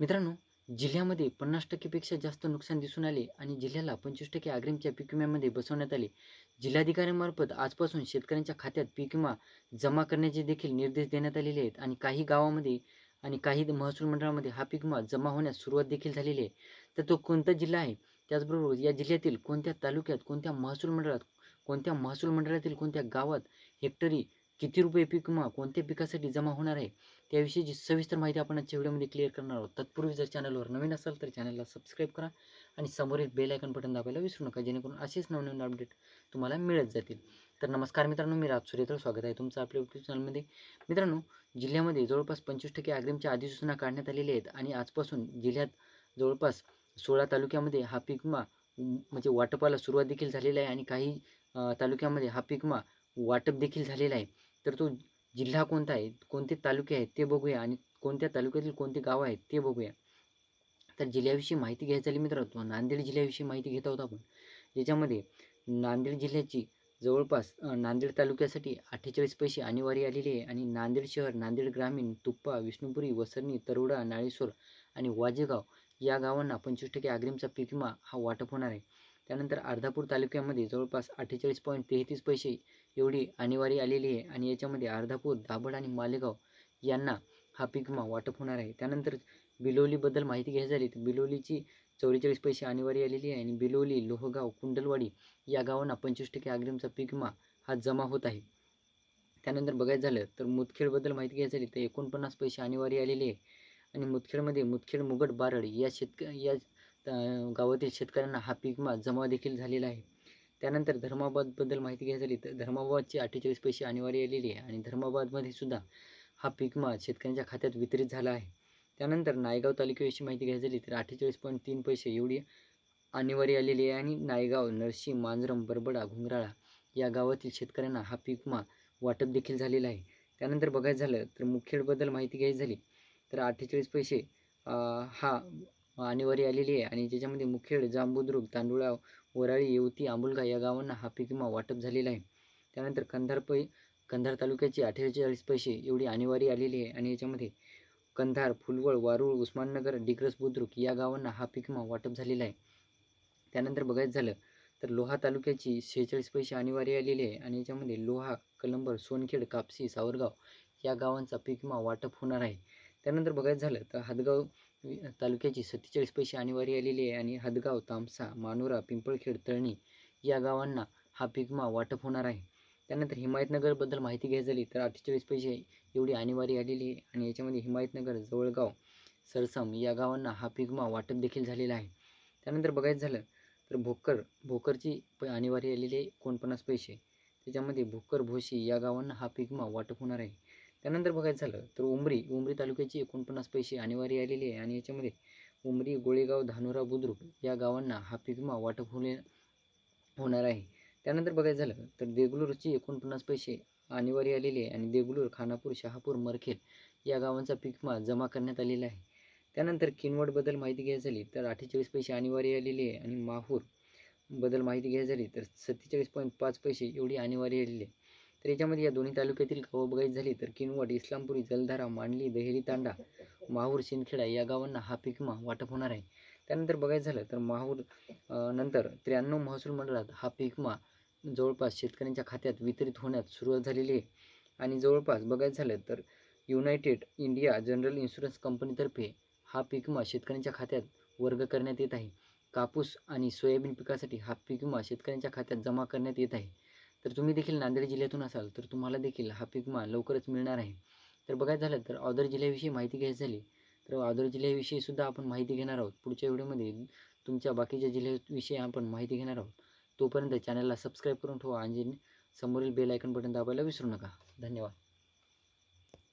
मित्रांनो जिल्ह्यामध्ये पन्नास टक्केपेक्षा जास्त नुकसान दिसून आले आणि जिल्ह्याला पंचवीस टक्के अग्रिमच्या पीक विम्यामध्ये बसवण्यात आले. जिल्हाधिकाऱ्यांमार्फत आजपासून शेतकऱ्यांच्या खात्यात पीक विमा जमा करण्याचे देखील निर्देश देण्यात आलेले आहेत आणि काही गावामध्ये आणि काही महसूल मंडळामध्ये हा पीक विमा जमा होण्यास सुरुवात देखील झालेली आहे. तर तो कोणता जिल्हा आहे? त्याचबरोबर या जिल्ह्यातील कोणत्या तालुक्यात कोणत्या महसूल मंडळात कोणत्या महसूल मंडळातील कोणत्या गावात हेक्टरी किती रुपये पीक विमा कोणत्या पिकासाठी जमा होणार आहे त्याविषयीची सविस्तर माहिती आपण आजच्या व्हिडिओमध्ये क्लिअर करणार आहोत. तत्पूर्वी जर चॅनलवर नवीन असाल तर चॅनलला सबस्क्राईब करा आणि समोरील बेल आयकन बटन दाबायला विसरू नका जेणेकरून असेच नवनवीन अपडेट तुम्हाला मिळत जातील. तर नमस्कार मित्रांनो मी राज सुरेत्र. स्वागत आहे तुमचं आपल्या यूट्यूब चॅनलमध्ये मित्रांनो जिल्ह्यामध्ये जवळपास पंचवीस टक्के अग्रिमच्या अधिसूचना काढण्यात आलेल्या आहेत आणि आजपासून जिल्ह्यात जवळपास सोळा तालुक्यामध्ये हा पीक विमा म्हणजे वाटपाला सुरुवात देखील झालेला आहे आणि काही तालुक्यामध्ये हा पीक विमा वाटप देखील झालेला आहे. तर तो जिल्हा कोणता आहे? कोणते तालुके आहेत ते बघूया आणि कोणत्या तालुक्यातील कोणते गावं आहेत ते बघूया. तर जिल्ह्याविषयी माहिती घ्यायची झाली मित्रांनो नांदेड जिल्ह्याविषयी माहिती घेत आहोत आपण. ज्याच्यामध्ये नांदेड जिल्ह्याची जवळपास नांदेड तालुक्यासाठी अठ्ठेचाळीस पैसे अनिवार्य आलेली आहे आणि नांदेड शहर नांदेड ग्रामीण तुप्पा विष्णुपुरी वसरणी तरोडा नाळेश्वर आणि वाजेगाव या गावांना पंचवीस टक्के अग्रिमचा पीक विमा हा वाटप होणार आहे. त्यानंतर अर्धापूर तालुक्यामध्ये जवळपास अठ्ठेचाळीस पॉईंट तेहतीस पैसे एवढी अनिवार्य आलेली आहे आणि याच्यामध्ये अर्धापूर दाभड आणि मालेगाव यांना हा पिकमा वाटप होणार आहे. त्यानंतर बिलोलीबद्दल माहिती घ्यायची झाली तर बिलोलीची चौवेचाळीस पैसे अनिवार्य आलेली आहे आणि बिलोली लोहगाव कुंडलवाडी या गावांना पंचवीस टक्के अग्रिमचा पिकमा हा जमा होत आहे. त्यानंतर बघायचं झालं तर मुदखेडबद्दल माहिती घ्यायची झाली तर एकोणपन्नास पैसे अनिवार्य आलेले आहे आणि मुदखेडमध्ये मुदखेड मुगट बारड या शेतक या गावातील शेतकऱ्यांना हा पीक विमा जमा देखील झालेला आहे. त्यानंतर धर्माबादबद्दल माहिती घ्यायची झाली तर धर्माबादची अठ्ठेचाळीस पैसे अनिवार्य आलेली आहे आणि धर्माबादमध्ये सुद्धा हा पीक माल शेतकऱ्यांच्या खात्यात वितरित झाला आहे. त्यानंतर नायगाव तालुक्याविषयी माहिती घ्यायची झाली तर अठ्ठेचाळीस पॉईंट तीन पैसे एवढी अनिवार्य आलेली आहे आणि नायगाव नरशी मांजरम बरबडा घुंगराळा या गावातील शेतकऱ्यांना हा पीक विमा वाटप देखील झालेला आहे. त्यानंतर बघायचं झालं तर मुखेडबद्दल माहिती घ्यायची झाली तर अठ्ठेचाळीस पैसे हा अनिवार्य आलेली आहे आणि ज्याच्यामध्ये मुखेड जांबुद्रुक तांदुळा वराळी येवती आंबुलगा या गावांना हा पीक विमा वाटप झालेला आहे. त्यानंतर कंधार पै कंधार तालुक्याची अठ्ठेचाळीस पैसे एवढी अनिवार्य आलेली आहे आणि याच्यामध्ये कंधार फुलवळ वारुळ उस्माननगर डिग्रस बुद्रुक या गावांना हा पीक विमा वाटप झालेला आहे. त्यानंतर बघायचं झालं तर लोहा तालुक्याची शेहेचाळीस पैसे अनिवार्य आलेली आहे आणि याच्यामध्ये लोहा कलंबर सोनखेड कापसी सावरगाव या गावांचा पीक विमा वाटप होणार आहे. त्यानंतर बघायचं झालं तर हदगाव तालुक्याची सत्तेचाळीस पैसे अनिवार्य आलेली आहे आणि हदगाव तामसा मानोरा पिंपळखेड तळणी या गावांना हा पिकमा वाटप होणार आहे. त्यानंतर हिमायतनगरबद्दल माहिती घ्यायची झाली तर अठ्ठेचाळीस पैसे एवढी अनिवार्य आलेली आहे आणि याच्यामध्ये हिमायतनगर जवळगाव सरसम या गावांना हा पिकमा वाटप देखील झालेला आहे. त्यानंतर बघायचं झालं तर भोकर भोकरची प अनिवार्य आलेली आहे एकोणपन्नास पैसे. त्याच्यामध्ये भोकर भोशी या गावांना हा पिकमा वाटप होणार आहे. त्यानंतर बघायचं झालं तर उमरी उमरी तालुक्याची एकोणपन्नास पैसे अनिवार्य आलेली आहे. आणि याच्यामध्ये उमरी गोळेगाव धानोरा बुद्रुक या गावांना हा पिकमा विमा वाटप होणे होणार आहे. त्यानंतर बघायचं झालं तर देगलूरची एकोणपन्नास पैसे अनिवार्य आलेली आहे. आणि देगलूर खानापूर शहापूर मरखेल या गावांचा पिकमा विमा जमा करण्यात आलेला आहे. त्यानंतर किनवटबद्दल माहिती घ्यायची झाली तर अठ्ठेचाळीस पैसे अनिवार्य आलेली आहे. आणि माहूरबद्दल माहिती घ्यायची झाली तर सत्तेचाळीस पॉईंट पाच पैसे एवढी अनिवार्य आलेली आहे. तर याच्यामध्ये या दोन्ही तालुक्यातील गावं बघायची झाली तर किनवट इस्लामपुरी जलधारा मांडली दहेरी तांडा माहूर शिंदखेडा या गावांना हा पीक विमा वाटप होणार आहे. त्यानंतर बघायचं झालं तर माहूर नंतर त्र्याण्णव महसूल मंडळात हा पिकमा जवळपास शेतकऱ्यांच्या खात्यात वितरित होण्यास सुरुवात झालेली आहे. आणि जवळपास बघायचं झालं तर युनायटेड इंडिया जनरल इन्शुरन्स कंपनीतर्फे हा पीक विमा शेतकऱ्यांच्या खात्यात वर्ग करण्यात येत आहे. कापूस आणि सोयाबीन पिकासाठी हा पीक विमा शेतकऱ्यांच्या खात्यात जमा करण्यात येत आहे. तर तुम्ही देखील नांदेड जिल्ह्यातून असाल तर तुम्हाला देखील हा पीक लवकरच मिळणार आहे. तर बघायचं झालं तर अदर जिल्ह्याविषयी माहिती घ्यायची झाली तर अदर जिल्ह्याविषयी सुद्धा आपण माहिती घेणार आहोत. पुढच्या व्हिडिओमध्ये तुमच्या बाकीच्या जिल्ह्याविषयी आपण माहिती घेणार आहोत. तोपर्यंत चॅनलला सबस्क्राईब करून ठेवा आणि समोरील बेल आयकन बटन दाबायला विसरू नका. धन्यवाद.